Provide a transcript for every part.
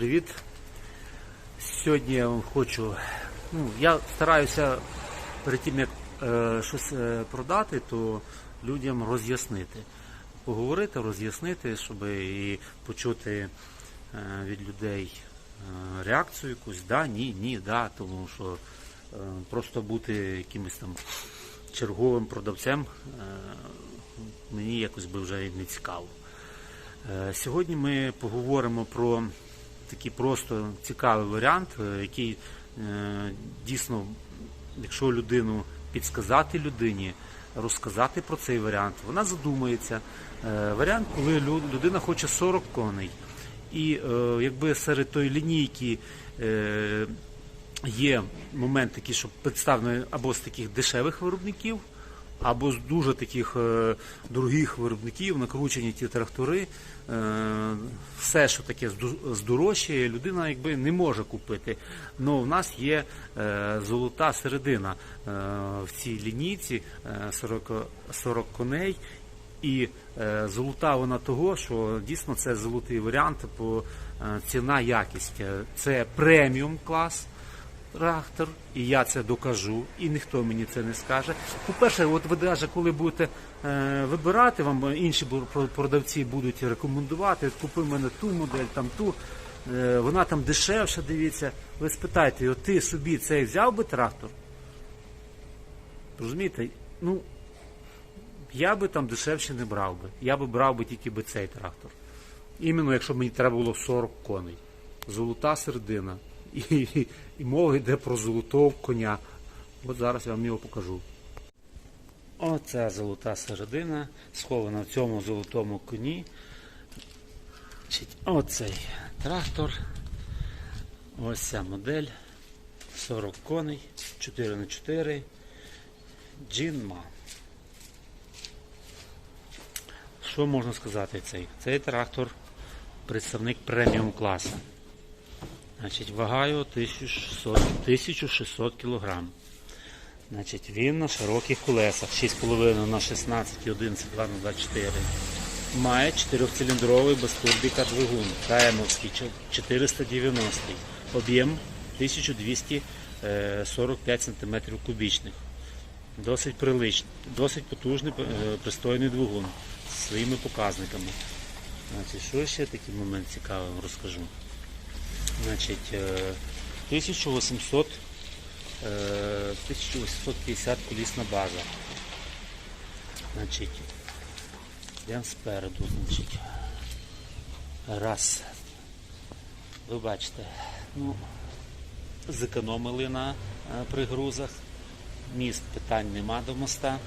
Привіт. Сьогодні я вам хочу. Ну, я стараюся перед тим, як е, щось е, продати, то людям роз'яснити. Поговорити, роз'яснити, щоб і почути е, від людей е, реакцію якусь, да, ні, ні, да, тому що е, просто бути якимось там черговим продавцем е, мені якось би вже не цікаво. Е, Сьогодні ми поговоримо про такий просто цікавий варіант, е, який е, дійсно, якщо людину підсказати людині, розказати про цей варіант, вона задумається. Е, Варіант, коли людина хоче 40 коней. І якби серед тої лінійки є момент такий, що представлено або з таких дешевих виробників, або з дуже таких е, дорогих виробників, накручені ті трактори. Е, все, що таке здорожчає, людина якби не може купити. Ну в нас є е, золота середина в цій лінійці е, 40, 40 коней. І золота вона того, що дійсно це золотий варіант, бо ціна якість. Це преміум клас трактор, і я це докажу, і ніхто мені це не скаже. По-перше, от ви навіть коли будете е, вибирати, вам інші продавці будуть рекомендувати, купи мене ту модель, там ту, е, вона там дешевша, дивіться. Ви спитайте, от ти собі цей взяв би трактор? Розумієте? Ну, я би там дешевше не брав би. Я би брав би тільки би цей трактор. Іменно якщо б мені треба було 40 коней. Золота середина. І, і, і мова йде про золотого коня. От зараз я вам його покажу. Оця золота середина, схована в цьому золотому коні. Оцей трактор. Ось ця модель. 40 коней, 4х4. Джинма. Що можна сказати цей? Цей трактор представник преміум класу. Значить, вага його 1600, 1600 кг. Значить, він на широких колесах 6,5 на 16 і 11 2 на 24. Має 4-циліндровий безтурбіка двигун КМовський 490. Об'єм 1245 см кубічних. Досить приличний, досить потужний, е, пристойний двигун зі своїми показниками. Значить, що ще такий момент цікавий вам розкажу. Значить, е, 1800, е, 1850 колісна база. Значить, йдемо спереду, значить. Раз. Ви бачите, ну, зекономили на е, пригрузах. Міст питань нема до моста.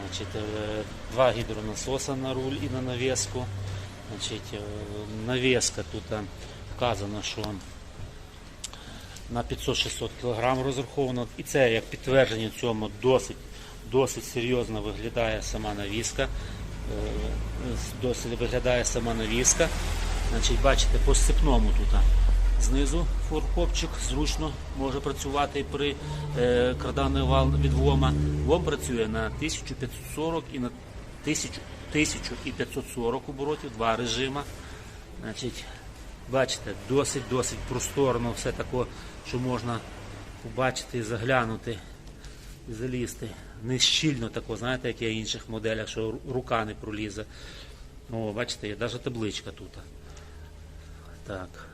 Значить, е, два гідронасоса на руль і на навіску. Значить, е, навіска тут вказано, що на 500-600 кг розраховано. І це як підтвердження цьому досить, досить серйозно виглядає сама навіска. Е, Досить виглядає сама навіска. Значить, бачите, по сцепному тут. Знизу форкопчик зручно може працювати при е, карданний вал від ВОМа. ВОМ працює на 1540 і на 1000, 1540 оборотів, два режима. Значить, бачите, досить-досить просторно, все таке, що можна побачити і заглянути залізти. Не щільно тако, знаєте, як є в інших моделях, що рука не пролізе. О, бачите, є навіть табличка тут. Так.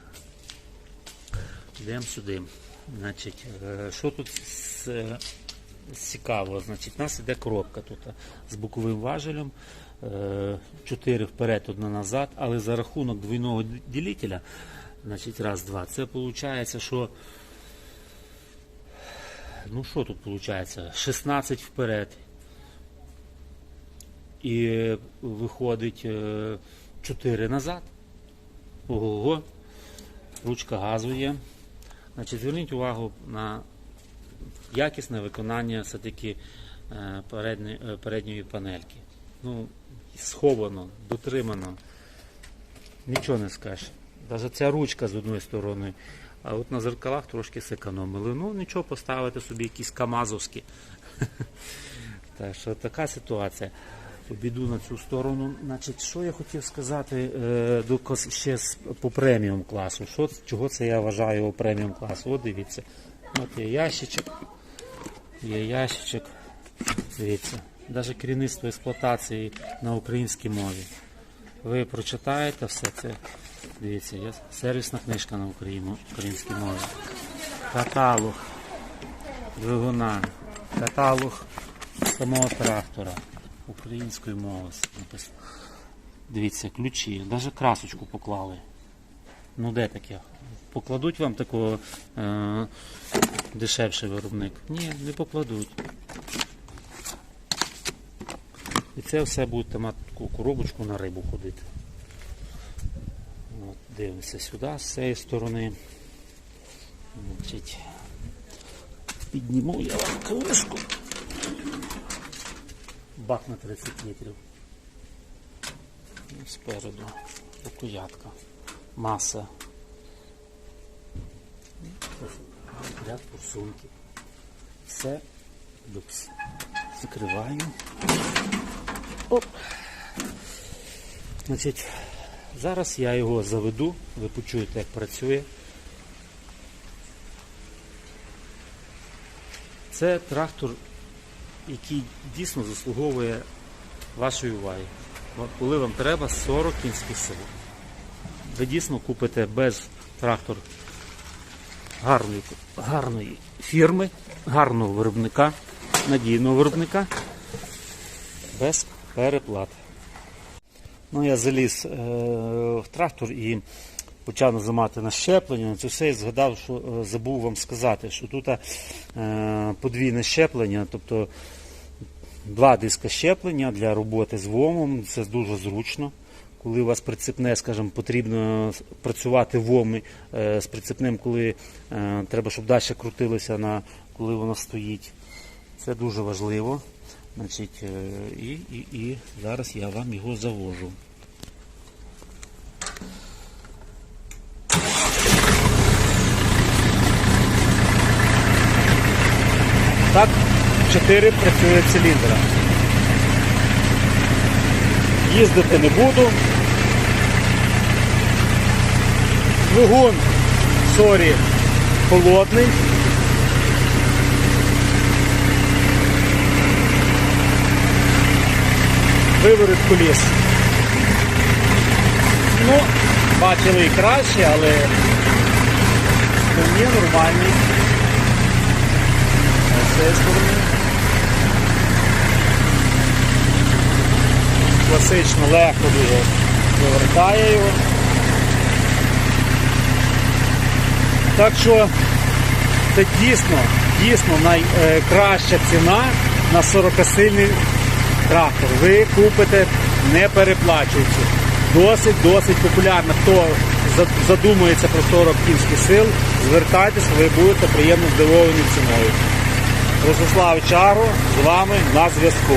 Йдемо сюди. Значить, е, що тут е, цікаво? Значить, у нас іде коробка тут е, з боковим важелем. Е, Чотири вперед, одна назад, але за рахунок двойного ділителя, значить, раз, два, це виходить, що ну що тут виходить? 16 вперед. І е, виходить 4 назад. Ого. Ручка газу є. Значить, зверніть увагу на якісне виконання все-таки е, е, передньої панельки. Ну, сховано, дотримано. Нічого не скажеш. Навіть ця ручка з одної сторони. А от на зеркалах трошки зекономили. Ну, нічого, поставити собі якісь камазовські. Так що така ситуація. обійду на цю сторону. Значить, що я хотів сказати е, ще по преміум класу. Чого це я вважаю преміум класу? От дивіться. От є ящичок. Є ящичок. Дивіться. Навіть керівництво експлуатації на українській мові. Ви прочитаєте все це. Дивіться, є сервісна книжка на українській мові. Каталог двигуна, каталог самого трактора українською мовою написано. Дивіться, ключі, навіть красочку поклали. Ну де таке? Покладуть вам такого е- дешевший виробник? Ні, не покладуть. І це все будете мати таку коробочку на рибу ходити. От, дивимося сюди з цієї сторони. Значить, підніму я вам кришку. Бак на 30 літрів. Спереду рукоятка. Маса. Ряд форсунки. Все люкс. Закриваю. Оп. Значить, зараз я його заведу, ви почуєте, як працює. Це трактор, який дійсно заслуговує вашої уваги. Коли вам треба 40 кінських сил. Ви дійсно купите без трактор гарної, гарної фірми, гарного виробника, надійного виробника, без переплат. Ну, я заліз е, в трактор і почав нажимати на щеплення. Це все і згадав, що е, забув вам сказати, що тут е, подвійне щеплення, тобто два диска щеплення для роботи з вомом. Це дуже зручно. Коли у вас прицепне, скажімо, потрібно працювати воми е, з прицепним, коли е, треба, щоб далі крутилося, на, коли воно стоїть. Це дуже важливо. Значить, е, і, і, і зараз я вам його завожу. Так, 4 працює циліндра. Їздити не буду. Двигун, сорі, холодний. Виворот коліс. Ну, бачили і краще, але мені нормальний. З цієї. Класично легко дуже вивертає його. Так що це дійсно, дійсно найкраща ціна на 40-сильний трактор. Ви купите, не переплачуючи. Досить, досить популярно. Хто задумується про 40 кінських сил, звертайтеся, ви будете приємно здивовані ціною. Ростислав Чаро з вами на зв'язку.